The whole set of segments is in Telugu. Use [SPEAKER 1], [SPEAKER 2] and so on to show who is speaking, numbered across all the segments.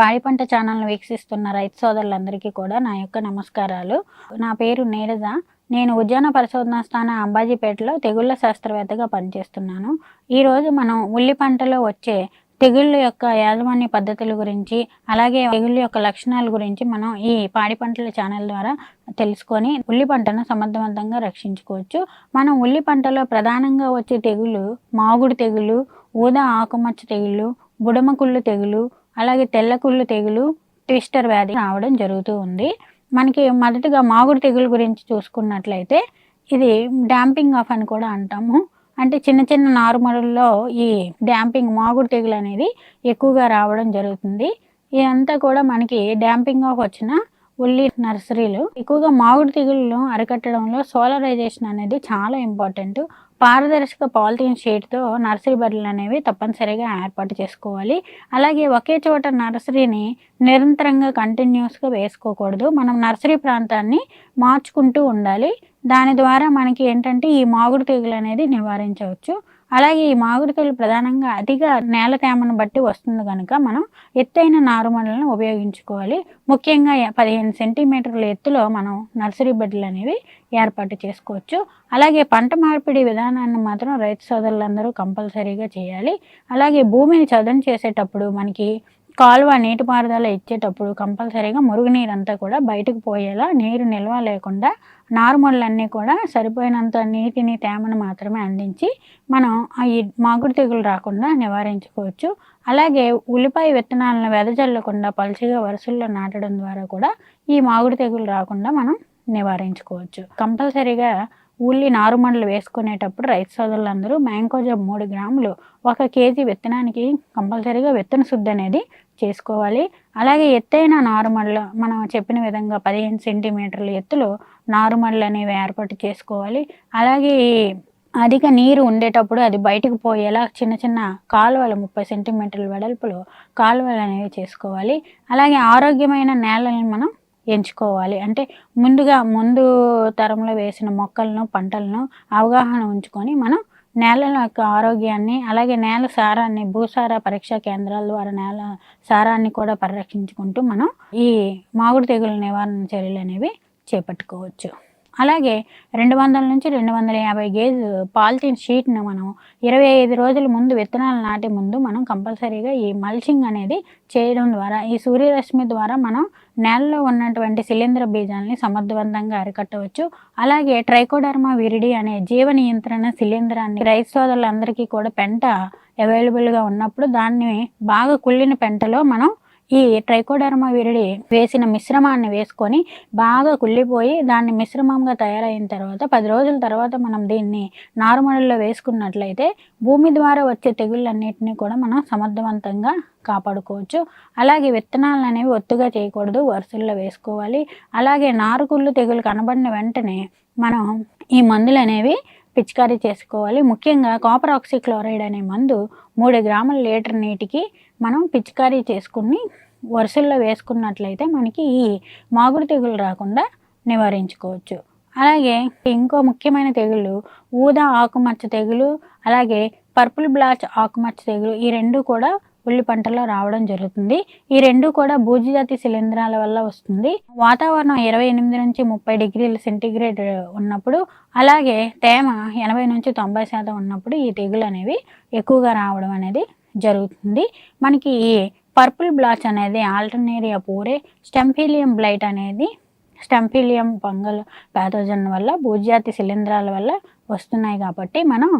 [SPEAKER 1] పాడి పంట ఛానల్ను వీక్షిస్తున్న రైతు సోదరులందరికీ కూడా నా యొక్క నమస్కారాలు. నా పేరు నీరజ. నేను ఉద్యాన పరిశోధన స్థానం అంబాజీపేటలో తెగుళ్ళ శాస్త్రవేత్తగా పనిచేస్తున్నాను. ఈరోజు మనం ఉల్లి పంటలో వచ్చే తెగుళ్ళ యొక్క యాజమాన్య పద్ధతుల గురించి అలాగే తెగుళ్ళ యొక్క లక్షణాల గురించి మనం ఈ పాడి పంటల ఛానల్ ద్వారా తెలుసుకొని ఉల్లి పంటను సమర్థవంతంగా రక్షించుకోవచ్చు. మనం ఉల్లి పంటలో ప్రధానంగా వచ్చే తెగులు మాగుడు తెగులు ఊదా ఆకుమచ్చ తెగులు బుడమకుళ్ళు తెగులు అలాగే తెల్లకుళ్ళు తెగులు ట్విస్టర్ వ్యాధి రావడం జరుగుతూ ఉంది. మనకి మొదటిగా మాగుడు తెగులు గురించి చూసుకున్నట్లయితే ఇది డ్యాంపింగ్ ఆఫ్ అని కూడా అంటాము. అంటే చిన్న చిన్న నారుమడుల్లో ఈ డ్యాంపింగ్ మాగుడు తెగులు అనేది ఎక్కువగా రావడం జరుగుతుంది. ఇదంతా కూడా మనకి డ్యాంపింగ్ ఆఫ్ వచ్చిన ఉల్లి నర్సరీలు. ఎక్కువగా మామిడి తెగుళ్ళు అరికట్టడంలో సోలరైజేషన్ అనేది చాలా ఇంపార్టెంట్. పారదర్శక పాలిథిన్ షీట్తో నర్సరీ బడ్లు అనేవి తప్పనిసరిగా ఏర్పాటు చేసుకోవాలి. అలాగే ఒకే చోట నర్సరీని నిరంతరంగా కంటిన్యూస్గా వేసుకోకూడదు. మనం నర్సరీ ప్రాంతాన్ని మార్చుకుంటూ ఉండాలి. దాని ద్వారా మనకి ఏంటంటే ఈ మాగుడు తెగులు అనేది నివారించవచ్చు. అలాగే ఈ మామిడి ప్రధానంగా అతిగా నేల తేమను బట్టి వస్తుంది కనుక మనం ఎత్తైన నారుమడలను ఉపయోగించుకోవాలి. ముఖ్యంగా పదిహేను సెంటీమీటర్ల ఎత్తులో మనం నర్సరీ బెడ్లు అనేవి ఏర్పాటు చేసుకోవచ్చు. అలాగే పంట మార్పిడి విధానాన్ని మాత్రం రైతు సోదరులందరూ కంపల్సరీగా చేయాలి. అలాగే భూమిని చదును చేసేటప్పుడు మనకి కాలువ నీటిపారుదల ఇచ్చేటప్పుడు కంపల్సరీగా మురుగునీరు అంతా కూడా బయటకు పోయేలా నీరు నిల్వ లేకుండా నార్మల్లన్నీ కూడా సరిపోయినంత నీటిని తేమను మాత్రమే అందించి మనం ఈ మాగుడు తెగులు రాకుండా నివారించుకోవచ్చు. అలాగే ఉల్లిపాయ విత్తనాలను వెదజల్లకుండా పలుచగా వరుసల్లో నాటడం ద్వారా కూడా ఈ మాగుడు తెగులు రాకుండా మనం నివారించుకోవచ్చు. కంపల్సరీగా ఉల్లి నారుమండలు వేసుకునేటప్పుడు రైతు సోదరులందరూ మ్యాంకోజబ్ మూడు గ్రాములు ఒక కేజీ విత్తనానికి కంపల్సరీగా విత్తన శుద్ధి అనేది చేసుకోవాలి. అలాగే ఎత్తైన నారుమళ్ళు మనం చెప్పిన విధంగా పదిహేను సెంటీమీటర్ల ఎత్తులో నారుమళ్ళు అనేవి ఏర్పాటు చేసుకోవాలి. అలాగే అధిక నీరు ఉండేటప్పుడు అది బయటకు పోయేలా చిన్న చిన్న కాలువలు ముప్పై సెంటీమీటర్ల వెడల్పులో కాలువలు అనేవి చేసుకోవాలి. అలాగే ఆరోగ్యమైన నేలని మనం ఎంచుకోవాలి. అంటే ముందుగా ముందు తరంలో వేసిన మొక్కలను పంటలను అవగాహన ఉంచుకొని మనం నేలల యొక్క ఆరోగ్యాన్ని అలాగే నేల సారాన్ని భూసార పరీక్షా కేంద్రాల ద్వారా నేల సారాన్ని కూడా పరిరక్షించుకుంటూ మనం ఈ మాగుడు తెగుల నివారణ చర్యలు అనేవి చేపట్టుకోవచ్చు. అలాగే రెండు వందల నుంచి రెండు వందల యాభై గేజ్ పాలిథిన్ షీట్ను మనం ఇరవై ఐదు రోజుల ముందు విత్తనాలు నాటే ముందు మనం కంపల్సరీగా ఈ మల్చింగ్ అనేది చేయడం ద్వారా ఈ సూర్యరశ్మి ద్వారా మనం నేలలో ఉన్నటువంటి శిలీంద్ర బీజాలని సమర్థవంతంగా అరికట్టవచ్చు. అలాగే ట్రైకోడర్మా విరిడి అనే జీవ నియంత్రణ శిలీంధ్రాన్ని రైతు సోదరులందరికీ కూడా పెంట అవైలబుల్గా ఉన్నప్పుడు దాన్ని బాగా కుళ్ళిన పెంటలో మనం ఈ ట్రైకోడర్మా విరిడి వేసిన మిశ్రమాన్ని వేసుకొని బాగా కుళ్ళిపోయి దాన్ని మిశ్రమంగా తయారైన తర్వాత పది రోజుల తర్వాత మనం దీన్ని నారుమడల్లో వేసుకున్నట్లయితే భూమి ద్వారా వచ్చే తెగుళ్ళన్నింటినీ కూడా మనం సమర్థవంతంగా కాపాడుకోవచ్చు. అలాగే విత్తనాలు అనేవి ఒత్తుగా చేయకూడదు వరుసల్లో వేసుకోవాలి. అలాగే నారుకుళ్ళు తెగులు కనబడిన వెంటనే మనం ఈ మందులు అనేవి పిచికారీ చేసుకోవాలి. ముఖ్యంగా కాపర్ ఆక్సిక్లోరైడ్ అనే మందు మూడు గ్రాముల లీటర్ నీటికి మనం పిచికారీ చేసుకుని వరుసల్లో వేసుకున్నట్లయితే మనకి ఈ మాగుడు తెగులు రాకుండా నివారించుకోవచ్చు. అలాగే ఇంకో ముఖ్యమైన తెగులు ఊదా ఆకుమచ్చ తెగులు అలాగే పర్పుల్ బ్లాచ్ ఆకుమచ్చ తెగులు ఈ రెండు కూడా ఉల్లి పంటలో రావడం జరుగుతుంది. ఈ రెండు కూడా భూజజాతి శిలీంధ్రాల వల్ల వస్తుంది. వాతావరణం ఇరవై ఎనిమిది నుంచి ముప్పై డిగ్రీల సెంటీగ్రేడ్ ఉన్నప్పుడు అలాగే తేమ ఎనభై నుంచి తొంభై శాతం ఉన్నప్పుడు ఈ తెగులు అనేవి ఎక్కువగా రావడం అనేది జరుగుతుంది. మనకి ఈ పర్పుల్ బ్లాచ్ అనేది ఆల్టర్నేరియా పూరే స్టెంఫీలియం బ్లైట్ అనేది స్టెంఫీలియం పంగల్ ప్యాథోజన్ వల్ల భూజాతి శిలీంధ్రాల వల్ల వస్తున్నాయి కాబట్టి మనం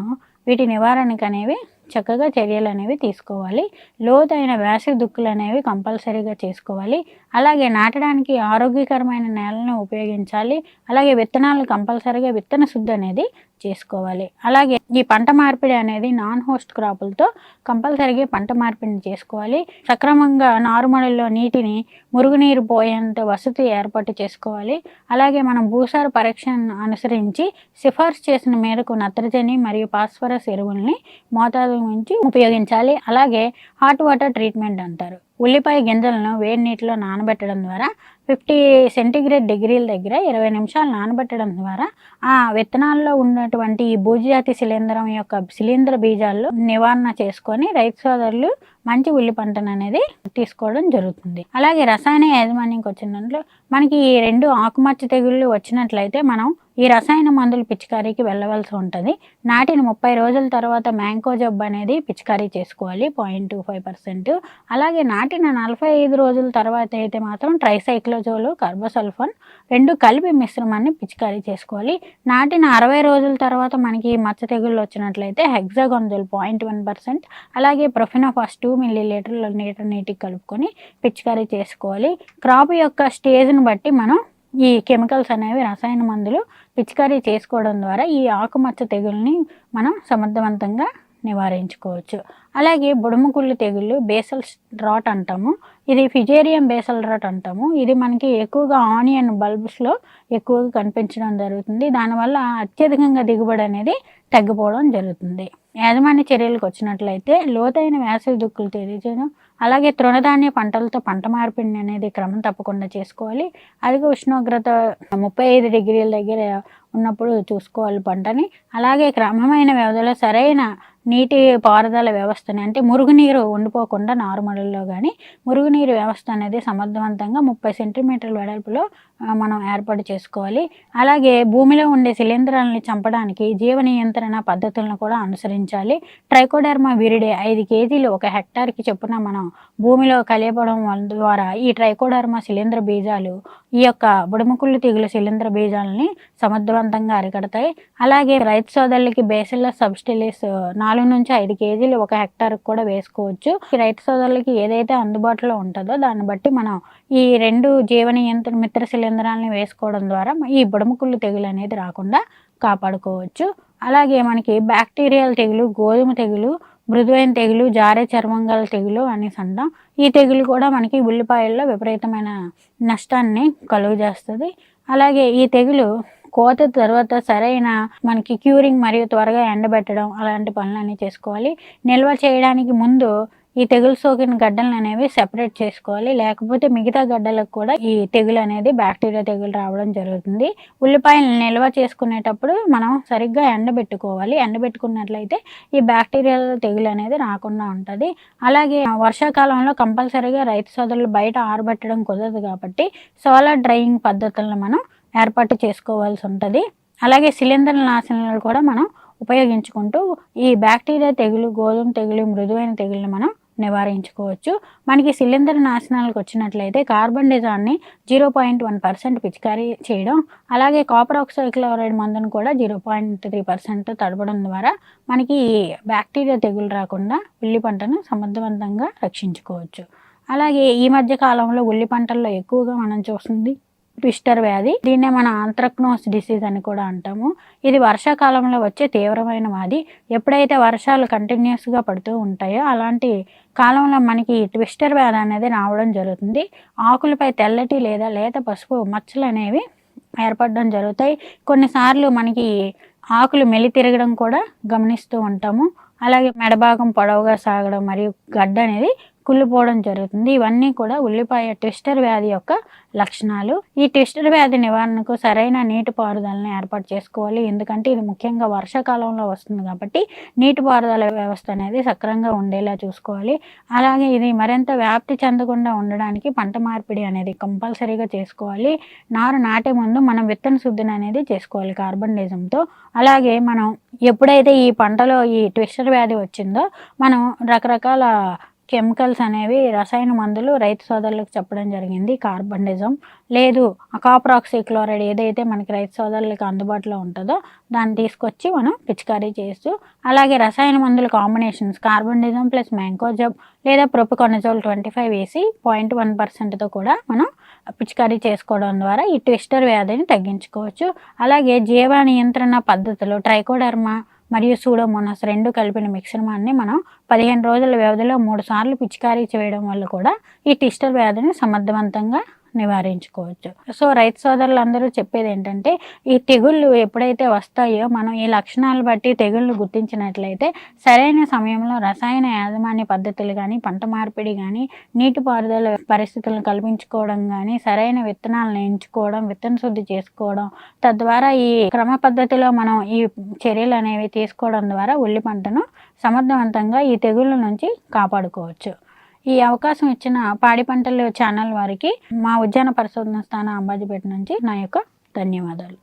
[SPEAKER 1] వీటి నివారణకు అనేవి చక్కగా చర్యలు అనేవి తీసుకోవాలి. లోతైన వేసవి దుక్కులు అనేవి కంపల్సరీగా చేసుకోవాలి. అలాగే నాటడానికి ఆరోగ్యకరమైన నేలను ఉపయోగించాలి. అలాగే విత్తనాలు కంపల్సరీగా విత్తన శుద్ధి అనేది చేసుకోవాలి. అలాగే ఈ పంట మార్పిడి అనేది నాన్ హోస్ట్ క్రాపులతో కంపల్సరీగా పంట మార్పిడిని చేసుకోవాలి. సక్రమంగా నారుమడిలో నీటిని మురుగునీరు పోయేంత వసతి ఏర్పాటు చేసుకోవాలి. అలాగే మనం భూసార పరీక్షను అనుసరించి సిఫార్సు చేసిన మేరకు నత్రజని మరియు పాస్ఫరస్ ఎరువుల్ని మోతాదు నుంచి ఉపయోగించాలి. అలాగే హాట్ వాటర్ ట్రీట్మెంట్ అంటారు. ఉల్లిపాయ గింజలను వేడి నీటిలో నానబెట్టడం ద్వారా ఫిఫ్టీ సెంటీగ్రేడ్ డిగ్రీల దగ్గర ఇరవై నిమిషాలు నానబెట్టడం ద్వారా ఆ విత్తనాల్లో ఉన్నటువంటి ఈ భూజాతి శిలీంధ్రం యొక్క శిలీంధ్ర బీజాల్లో నివారణ చేసుకొని రైతు సోదరులు మంచి ఉల్లి పంటను అనేది తీసుకోవడం జరుగుతుంది. అలాగే రసాయన యాజమాన్యంకి వచ్చిన దాంట్లో మనకి ఈ రెండు ఆకుమచ్చ తెగుళ్ళు వచ్చినట్లయితే మనం ఈ రసాయన మందులు పిచికారీకి వెళ్ళవలసి ఉంటుంది. నాటిన ముప్పై రోజుల తర్వాత మ్యాంకో జబ్బు అనేది పిచికారీ చేసుకోవాలి పాయింట్ టూ ఫైవ్ పర్సెంట్. అలాగే నాటిన నలభై ఐదు రోజుల తర్వాత అయితే మాత్రం ట్రైసైక్లోజోలు కార్బోసల్ఫాన్ రెండు కలిపి మిశ్రమాన్ని పిచికారీ చేసుకోవాలి. నాటిన అరవై రోజుల తర్వాత మనకి మచ్చ తెగుళ్ళు వచ్చినట్లయితే హెగ్జాగొంజోల్ పాయింట్ వన్ పర్సెంట్. అలాగే ప్రొఫినోఫాస్ టూ మిల్లీ లీటర్ల లీటర్ నీటికి కలుపుకొని పిచికారీ చేసుకోవాలి. క్రాప్ యొక్క స్టేజ్ని బట్టి మనం ఈ కెమికల్స్ అనేవి రసాయన మందులు పిచికారీ చేసుకోవడం ద్వారా ఈ ఆకుమచ్చ తెగుల్ని మనం సమర్థవంతంగా నివారించుకోవచ్చు. అలాగే బుడుముకుళ్ళు తెగుళ్ళు బేసల్ రాట్ అంటాము. ఇది ఫిజేరియం బేసల్ రాట్ అంటాము. ఇది మనకి ఎక్కువగా ఆనియన్ బల్బ్స్లో ఎక్కువగా కనిపించడం జరుగుతుంది. దానివల్ల అత్యధికంగా దిగుబడి అనేది తగ్గిపోవడం జరుగుతుంది. యాజమాన్య చర్యలకు వచ్చినట్లయితే లోతైన వేసవి దుక్కులు తెలియజేయడం అలాగే తృణధాన్య పంటలతో పంట మార్పిడి అనేది క్రమం తప్పకుండా చేసుకోవాలి. అధిక ఉష్ణోగ్రత ముప్పై ఐదు డిగ్రీల దగ్గర ఉన్నప్పుడు చూసుకోవాలి పంటని. అలాగే క్రమమైన వ్యవధిలో సరైన నీటి పారుదల వ్యవస్థని అంటే మురుగునీరు ఉండిపోకుండా నారుమడుల్లో కానీ మురుగునీరు వ్యవస్థ అనేది సమర్థవంతంగా ముప్పై సెంటీమీటర్ల వెడల్పులో మనం ఏర్పాటు చేసుకోవాలి. అలాగే భూమిలో ఉండే శిలీంధ్రాలని చంపడానికి జీవ నియంత్రణ పద్ధతులను కూడా అనుసరించాలి. ట్రైకోడర్మా విరిడే ఐదు కేజీలు ఒక హెక్టార్కి చొప్పున మనం భూమిలో కలియబడం ద్వారా ఈ ట్రైకోడర్మా శిలీంద్ర బీజాలు ఈ యొక్క బుడముకుళ్ళు తెగులు శిలీంద్ర బీజాలని సమర్థవంతంగా అరికడతాయి. అలాగే రైతు సోదరులకి బేసిల్ల సబ్స్టిలిస్ నాలుగు నుంచి ఐదు కేజీలు ఒక హెక్టార్ కూడా వేసుకోవచ్చు. రైతు సోదరులకి ఏదైతే అందుబాటులో ఉంటుందో దాన్ని బట్టి మనం ఈ రెండు జీవ నియంత్రణ మిత్ర శిలీంధ్రాలని వేసుకోవడం ద్వారా ఈ బుడముకుళ్ళు తెగులు అనేది రాకుండా కాపాడుకోవచ్చు. అలాగే మనకి బ్యాక్టీరియల్ తెగులు గోధుమ తెగులు మృదువైన తెగులు జారే చర్మంగల తెగులు అనేసి అంటాం ఈ తెగులు కూడా మనకి ఉల్లిపాయల్లో విపరీతమైన నష్టాన్ని కలుగు చేస్తుంది. అలాగే ఈ తెగులు కోత తర్వాత సరైన మనకి క్యూరింగ్ మరియు త్వరగా ఎండబెట్టడం అలాంటి పనులన్నీ చేసుకోవాలి. నిల్వ చేయడానికి ముందు ఈ తెగులు సోకిన గడ్డలను అనేవి సెపరేట్ చేసుకోవాలి. లేకపోతే మిగతా గడ్డలకు కూడా ఈ తెగులు అనేది బ్యాక్టీరియా తెగులు రావడం జరుగుతుంది. ఉల్లిపాయలు నిల్వ చేసుకునేటప్పుడు మనం సరిగ్గా ఎండబెట్టుకోవాలి. ఎండబెట్టుకున్నట్లయితే ఈ బ్యాక్టీరియా తెగులు అనేది రాకుండా ఉంటుంది. అలాగే వర్షాకాలంలో కంపల్సరీగా రైతు సోదరులు బయట ఆరబెట్టడం కుదరదు కాబట్టి సోలార్ డ్రైయింగ్ పద్ధతులను మనం ఏర్పాటు చేసుకోవాల్సి ఉంటుంది. అలాగే సిలిండర్ నాశనాలు కూడా మనం ఉపయోగించుకుంటూ ఈ బ్యాక్టీరియా తెగులు గోధుమ తెగులు మృదువైన తెగులను మనం నివారించుకోవచ్చు. మనకి సిలిండర్ నాశనాలకు వచ్చినట్లయితే కార్బన్ డిజాన్ని జీరో పాయింట్ వన్ పర్సెంట్ పిచికారీ చేయడం అలాగే కాపర్ ఆక్సైడ్ క్లోరైడ్ మందును కూడా జీరో పాయింట్ త్రీ పర్సెంట్ తడపడం ద్వారా మనకి బ్యాక్టీరియా తెగులు రాకుండా ఉల్లి పంటను సమర్థవంతంగా రక్షించుకోవచ్చు. అలాగే ఈ మధ్య కాలంలో ఉల్లి పంటల్లో ఎక్కువగా మనం చూస్తుంది ట్విస్టర్ వ్యాధి. దీన్నే మన ఆంత్రక్నోస్ డిసీజ్ అని కూడా అంటాము. ఇది వర్షాకాలంలో వచ్చే తీవ్రమైన వ్యాధి. ఎప్పుడైతే వర్షాలు కంటిన్యూస్గా పడుతూ ఉంటాయో అలాంటి కాలంలో మనకి ట్విస్టర్ వ్యాధి అనేది రావడం జరుగుతుంది. ఆకులపై తెల్లటి లేదా లేత పసుపు మచ్చలు అనేవి ఏర్పడడం జరుగుతాయి. కొన్నిసార్లు మనకి ఆకులు మెలి తిరగడం కూడా గమనిస్తూ ఉంటాము. అలాగే మెడభాగం పొడవుగా సాగడం మరియు గడ్డ అనేది కుళ్ళిపోవడం జరుగుతుంది. ఇవన్నీ కూడా ఉల్లిపాయ ట్విస్టర్ వ్యాధి యొక్క లక్షణాలు. ఈ ట్విస్టర్ వ్యాధి నివారణకు సరైన నీటిపారుదలని ఏర్పాటు చేసుకోవాలి. ఎందుకంటే ఇది ముఖ్యంగా వర్షాకాలంలో వస్తుంది కాబట్టి నీటిపారుదల వ్యవస్థ అనేది సక్రంగా ఉండేలా చూసుకోవాలి. అలాగే ఇది మరింత వ్యాప్తి చెందకుండా ఉండడానికి పంట మార్పిడి అనేది కంపల్సరీగా చేసుకోవాలి. నారు నాటే ముందు మనం విత్తన శుద్ధిని అనేది చేసుకోవాలి కార్బన్ డైజంతో అలాగే మనం ఎప్పుడైతే ఈ పంటలో ఈ ట్విస్టర్ వ్యాధి వచ్చిందో మనం రకరకాల కెమికల్స్ అనేవి రసాయన మందులు రైతు సోదరులకు చెప్పడం జరిగింది కార్బండిజం లేదు కాప్రాక్సీ క్లోరైడ్ ఏదైతే మనకి రైతు సోదరులకు అందుబాటులో ఉంటుందో దాన్ని తీసుకొచ్చి మనం పిచికారీ చేస్తూ అలాగే రసాయన మందుల కాంబినేషన్స్ కార్బండిజం ప్లస్ మ్యాంకోజబ్ లేదా ప్రొపికొనజోల్ ట్వంటీ ఫైవ్ వేసి పాయింట్ వన్ పర్సెంట్తో కూడా మనం పిచికారీ చేసుకోవడం ద్వారా ఈ ట్విస్టర్ వ్యాధిని తగ్గించుకోవచ్చు. అలాగే జీవ నియంత్రణ పద్ధతులు ట్రైకోడర్మా మరియు సూడోమోనాస్ రెండు కలిపిన మిశ్రమాన్ని మనం పదిహేను రోజుల వ్యవధిలో మూడు సార్లు పిచికారీ చేయడం వల్ల కూడా ఈ టిస్టల్ వ్యాధిని సమర్థవంతంగా నివారించుకోవచ్చు. సో రైతు సోదరులందరూ చెప్పేది ఏంటంటే ఈ తెగుళ్ళు ఎప్పుడైతే వస్తాయో మనం ఈ లక్షణాలు బట్టి తెగుళ్ళు గుర్తించినట్లయితే సరైన సమయంలో రసాయన యాజమాన్య పద్ధతులు కానీ పంట మార్పిడి కానీ నీటిపారుదల పరిస్థితులను కల్పించుకోవడం కానీ సరైన విత్తనాలను ఎంచుకోవడం విత్తన శుద్ధి చేసుకోవడం తద్వారా ఈ క్రమ పద్ధతిలో మనం ఈ చర్యలు అనేవి తీసుకోవడం ద్వారా ఉల్లి పంటను సమర్థవంతంగా ఈ తెగుళ్ళ నుంచి కాపాడుకోవచ్చు. ఈ అవకాశం ఇచ్చిన పాడి పంటలు ఛానల్ వారికి మా ఉద్యాన పరిశోధన స్థానం అంబాజీపేట నుంచి నా యొక్క ధన్యవాదాలు.